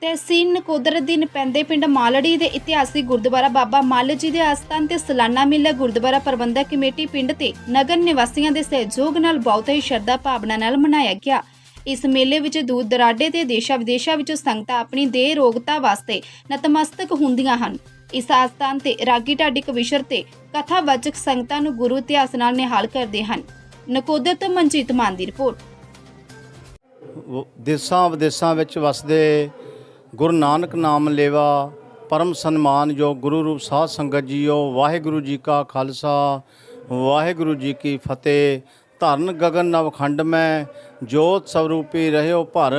ਤਹਿਸੀਲ ਨਕੋਦਰ ਅਧੀਨ ਪੈਂਦੇ ਪਿੰਡ ਮਾਲੜੀ ਦੇ ਇਤਿਹਾਸਿਕ ਗੁਰਦੁਆਰਾ ਬਾਬਾ ਮੱਲ ਜੀ ਦੇ ਆਸਥਾਨ ਤੇ ਸਾਲਾਨਾ ਮੇਲਾ ਗੁਰਦੁਆਰਾ ਪ੍ਰਬੰਧਕ ਕਮੇਟੀ ਪਿੰਡ ਤੇ ਨਗਰ ਨਿਵਾਸੀਆਂ ਦੇ ਸਹਿਯੋਗ ਨਾਲ ਬਹੁਤ ਹੀ ਸ਼ਰਧਾ ਭਾਵਨਾ ਨਾਲ ਮਨਾਇਆ ਗਿਆ। ਇਸ ਮੇਲੇ ਵਿੱਚ ਦੂਰ ਦਰਾਡੇ ਤੇ ਦੇਸ਼ਾਂ ਵਿਦੇਸ਼ਾਂ ਵਿੱਚੋਂ ਸੰਗਤਾਂ ਆਪਣੀ ਦੇਹ ਰੋਗਤਾ ਵਾਸਤੇ ਨਤਮਸਤਕ ਹੁੰਦੀਆਂ ਹਨ। ਇਸ ਆਸਥਾਨ ਤੇ ਰਾਗੀ ਢਾਡੀ ਕਵਿਸ਼ਰ ਤੇ ਕਥਾਵਾਚਕ ਸੰਗਤਾਂ ਨੂੰ ਗੁਰੂ ਇਤਿਹਾਸ ਨਾਲ ਨਿਹਾਲ ਕਰਦੇ ਹਨ। ਨਕੋਦਰ ਤੋਂ ਮਨਜੀਤ ਮਾਨ ਦੀ ਰਿਪੋਰਟ। ਵ- ਦੇਸਾਂ ਵਿਦੇਸਾਂ ਵਿੱਚ ਵਸਦੇ ਗੁਰੂ ਨਾਨਕ ਨਾਮ ਲੇਵਾ, ਪਰਮ ਸਨਮਾਨ ਜੋ ਗੁਰੂ ਰੂਪ ਸਾਧ ਸੰਗਤ ਜੀਓ, ਵਾਹਿਗੁਰੂ ਜੀ ਕਾ ਖਾਲਸਾ, ਵਾਹਿਗੁਰੂ ਜੀ ਕੀ ਫਤਿਹ। ਧਰਨ ਗਗਨ ਨਵਖੰਡ ਮੈਂ, ਜੋਤ ਸਵਰੂਪੀ ਰਹਿਓ ਭਰ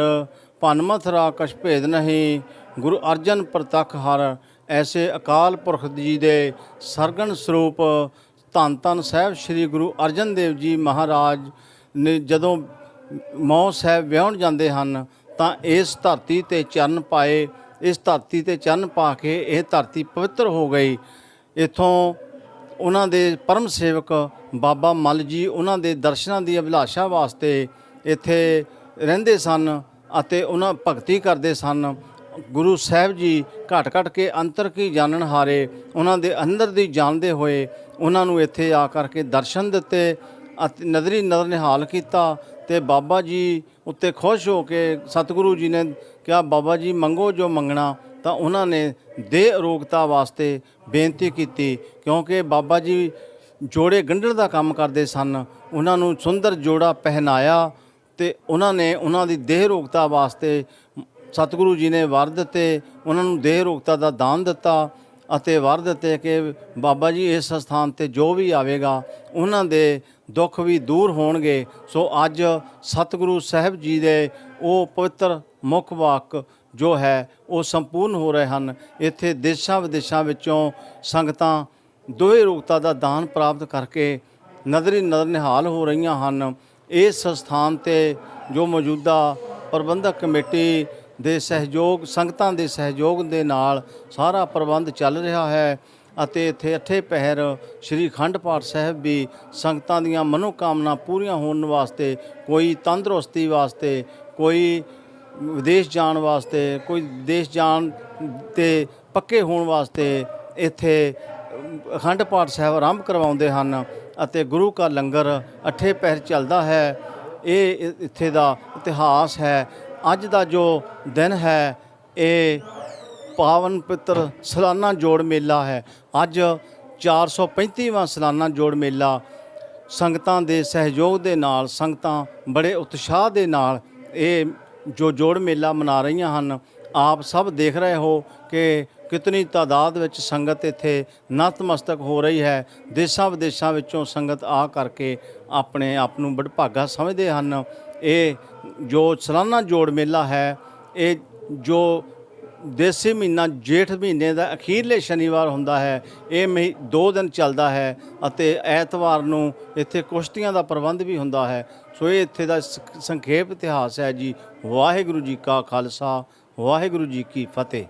ਭਨਮਥ ਰਾਕਸ਼ ਭੇਦ ਨਹੀਂ। ਗੁਰੂ ਅਰਜਨ ਪ੍ਰਤੱਖ ਹਰ, ਐਸੇ ਅਕਾਲ ਪੁਰਖ ਜੀ ਦੇ ਸਰਗਣ ਸਰੂਪ। ਧੰਨ ਧੰਨ ਸਾਹਿਬ ਸ੍ਰੀ ਗੁਰੂ ਅਰਜਨ ਦੇਵ ਜੀ ਮਹਾਰਾਜ, ਨੇ ਜਦੋਂ ਮੌ ਸਾਹਿਬ ਵਿਆਹਣ ਜਾਂਦੇ ਹਨ ਤਾਂ ਇਸ ਧਰਤੀ ਤੇ ਚਰਨ ਪਾਏ, ਇਸ ਧਰਤੀ ਤੇ ਚਰਨ ਪਾ ਕੇ ਇਹ ਧਰਤੀ ਪਵਿੱਤਰ ਹੋ ਗਈ। ਇਥੋਂ ਉਹਨਾਂ ਦੇ ਪਰਮ ਸੇਵਕ ਬਾਬਾ ਮਲ ਜੀ ਉਹਨਾਂ ਦੇ ਦਰਸ਼ਨਾਂ ਦੀ ਅਭਿਲਾਸ਼ਾ ਵਾਸਤੇ ਇੱਥੇ ਰਹਿੰਦੇ ਸਨ ਅਤੇ ਉਹਨਾਂ ਭਗਤੀ ਕਰਦੇ ਸਨ। ਗੁਰੂ ਸਾਹਿਬ ਜੀ ਘਟ ਘਟ ਕੇ ਅੰਤਰ ਕੀ ਜਾਣਨ ਹਾਰੇ, ਉਹਨਾਂ ਦੇ ਅੰਦਰ ਦੀ ਜਾਣਦੇ ਹੋਏ ਉਹਨਾਂ ਨੂੰ ਇੱਥੇ ਆ ਕਰਕੇ ਦਰਸ਼ਨ ਦਿੱਤੇ ਅਤੇ ਨਜ਼ਰੀ ਨਦਰ ਨਿਹਾਲ ਕੀਤਾ ਤੇ ਬਾਬਾ ਜੀ ਉੱਤੇ ਖੁਸ਼ ਹੋ ਕੇ ਸਤਿਗੁਰੂ ਜੀ ਨੇ ਕਿਹਾ, ਬਾਬਾ ਜੀ, ਮੰਗੋ ਜੋ ਮੰਗਣਾ। ਤਾਂ ਉਹਨਾਂ ਨੇ ਦੇਹ ਅਰੋਗਤਾ ਵਾਸਤੇ ਬੇਨਤੀ ਕੀਤੀ, ਕਿਉਂਕਿ ਬਾਬਾ ਜੀ ਜੋੜੇ ਗੰਢਣ ਦਾ ਕੰਮ ਕਰਦੇ ਸਨ। ਉਹਨਾਂ ਨੂੰ ਸੁੰਦਰ ਜੋੜਾ ਪਹਿਨਾਇਆ ਤੇ ਉਹਨਾਂ ਨੇ ਉਹਨਾਂ ਦੀ ਦੇਹ ਰੋਗਤਾ ਵਾਸਤੇ ਸਤਿਗੁਰੂ ਜੀ ਨੇ ਵਰ ਦਿੱਤੇ ਉਹਨਾਂ ਨੂੰ ਦੇਹ ਰੋਗਤਾ ਦਾ ਦਾਨ ਦਿੱਤਾ ਅਤੇ ਵਰ ਦਿੱਤੇ ਕਿ, ਬਾਬਾ ਜੀ, ਇਸ ਸਥਾਨ ਤੇ ਜੋ ਵੀ ਆਵੇਗਾ, ਉਹਨਾਂ ਦੇ ਦੁੱਖ ਵੀ ਦੂਰ ਹੋਣਗੇ। ਸੋ ਅੱਜ ਸਤਿਗੁਰੂ ਸਾਹਿਬ ਜੀ ਦੇ ਉਹ ਪਵਿੱਤਰ ਮੁੱਖ ਵਾਕ ਜੋ ਹੈ, ਉਹ ਸੰਪੂਰਨ ਹੋ ਰਹੇ ਹਨ। ਇੱਥੇ ਦੇਸ਼ਾਂ ਵਿਦੇਸ਼ਾਂ ਵਿੱਚੋਂ ਸੰਗਤਾਂ ਦੋਹੇ ਰੂਪਤਾ ਦਾ ਦਾਨ ਪ੍ਰਾਪਤ ਕਰਕੇ ਨਜ਼ਰੀ ਨਜ਼ਰ ਨਿਹਾਲ ਹੋ ਰਹੀਆਂ ਹਨ। ਇਸ ਸਥਾਨ ਤੇ ਜੋ ਮੌਜੂਦਾ ਪ੍ਰਬੰਧਕ ਕਮੇਟੀ ਦੇ ਸਹਿਯੋਗ, ਸੰਗਤਾਂ ਦੇ ਸਹਿਯੋਗ ਦੇ ਨਾਲ ਸਾਰਾ ਪ੍ਰਬੰਧ ਚੱਲ ਰਿਹਾ ਹੈ। ਅਤੇ ਇੱਥੇ ਅੱਠੇ ਪਹਿਰ ਸ੍ਰੀ ਅਖੰਡ ਪਾਠ ਸਾਹਿਬ ਵੀ ਸੰਗਤਾਂ ਦੀਆਂ ਮਨੋਕਾਮਨਾ ਪੂਰੀਆਂ ਹੋਣ ਵਾਸਤੇ, ਕੋਈ ਤੰਦਰੁਸਤੀ ਵਾਸਤੇ, ਕੋਈ ਵਿਦੇਸ਼ ਜਾਣ ਵਾਸਤੇ, ਕੋਈ ਦੇਸ਼ ਜਾਣ ਤੇ ਪੱਕੇ ਹੋਣ ਵਾਸਤੇ ਇੱਥੇ ਅਖੰਡ ਪਾਠ ਸਾਹਿਬ ਆਰੰਭ ਕਰਵਾਉਂਦੇ ਹਨ ਅਤੇ ਗੁਰੂ ਕਾ ਲੰਗਰ ਅੱਠੇ ਪਹਿਰ ਚੱਲਦਾ ਹੈ। ਇਹ ਇੱਥੇ ਦਾ ਇਤਿਹਾਸ ਹੈ। ਅੱਜ ਦਾ ਜੋ ਦਿਨ ਹੈ, ਇਹ ਪਾਵਨ ਪਿੱਤਰ ਸਲਾਨਾ ਜੋੜ ਮੇਲਾ ਹੈ। ਅੱਜ 435ਵਾਂ ਸਲਾਨਾ ਜੋੜ ਮੇਲਾ। ਸੰਗਤਾਂ ਦੇ ਸਹਿਯੋਗ ਦੇ ਨਾਲ, ਸੰਗਤਾਂ ਬੜੇ ਉਤਸ਼ਾਹ ਦੇ ਨਾਲ ਇਹ ਜੋ ਜੋੜ ਮੇਲਾ ਮਨਾ ਰਹੀਆਂ ਹਨ, ਆਪ ਸਭ ਦੇਖ ਰਹੇ ਹੋ ਕਿ ਕਿਤਨੀ ਤਾਦਾਦ ਵਿੱਚ ਸੰਗਤ ਇੱਥੇ ਨਤਮਸਤਕ ਹੋ ਰਹੀ ਹੈ। ਦੇਸ਼ਾਂ ਵਿਦੇਸ਼ਾਂ ਵਿੱਚੋਂ ਸੰਗਤ ਆ ਕਰਕੇ ਆਪਣੇ ਆਪ ਨੂੰ ਬੜਭਾਗਾ ਸਮਝਦੇ ਹਨ। ਇਹ ਜੋ ਸਾਲਾਨਾ ਜੋੜ ਮੇਲਾ ਹੈ, ਇਹ ਜੋ ਦੇਸੀ ਮਹੀਨਾ, ਜੇਠ ਮਹੀਨੇ ਦਾ ਅਖੀਰਲੇ ਸ਼ਨੀਵਾਰ ਹੁੰਦਾ ਹੈ। ਇਹ ਮਹੀ 2 ਦਿਨ ਚੱਲਦਾ ਹੈ ਅਤੇ ਐਤਵਾਰ ਨੂੰ ਇੱਥੇ ਕੁਸ਼ਤੀਆਂ ਦਾ ਪ੍ਰਬੰਧ ਵੀ ਹੁੰਦਾ ਹੈ। ਸੋ ਇਹ ਇੱਥੇ ਦਾ ਸੰਖੇਪ ਇਤਿਹਾਸ ਹੈ ਜੀ। ਵਾਹਿਗੁਰੂ ਜੀ ਕਾ ਖਾਲਸਾ, ਵਾਹਿਗੁਰੂ ਜੀ ਕੀ ਫਤਿਹ।